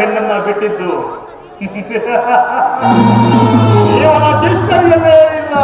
ಹೆಣ್ಣನ್ನ ಬಿಟ್ಟಿದ್ದು ಇವನ ದುಷ್ಟರಿಯಲ್ಲೇ ಇಲ್ಲ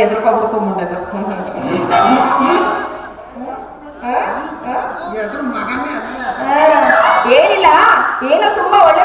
ಎದ್ರಕೋಬೇಕು ಮಾಡೋದು ಏನಿಲ್ಲ ಏನೋ ತುಂಬಾ ಒಳ್ಳೆ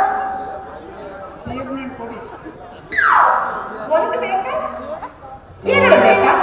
ಒಂದು ಬೇಕಾ ಎರಡು ಬೇಕಾ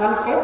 ನನ್ನ ಕೈ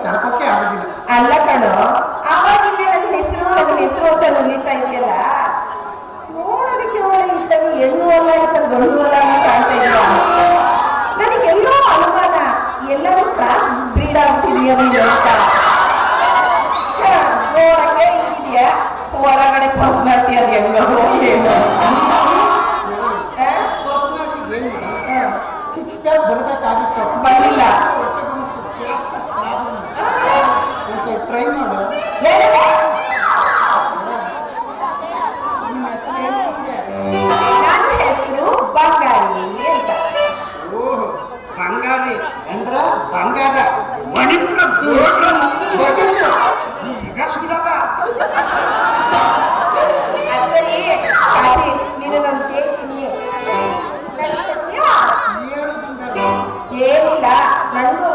ಏನಿಲ್ಲ ನನಗೂ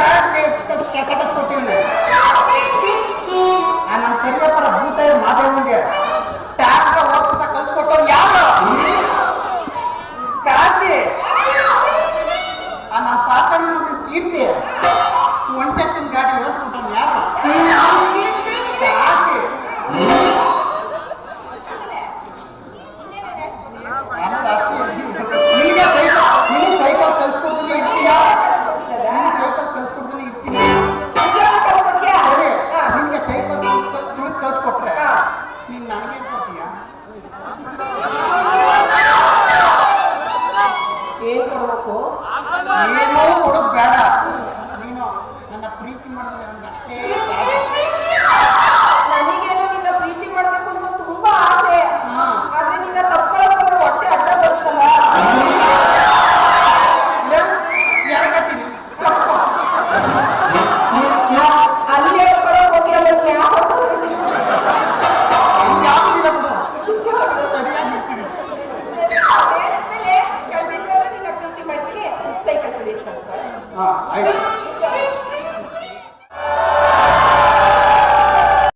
that ಏನ್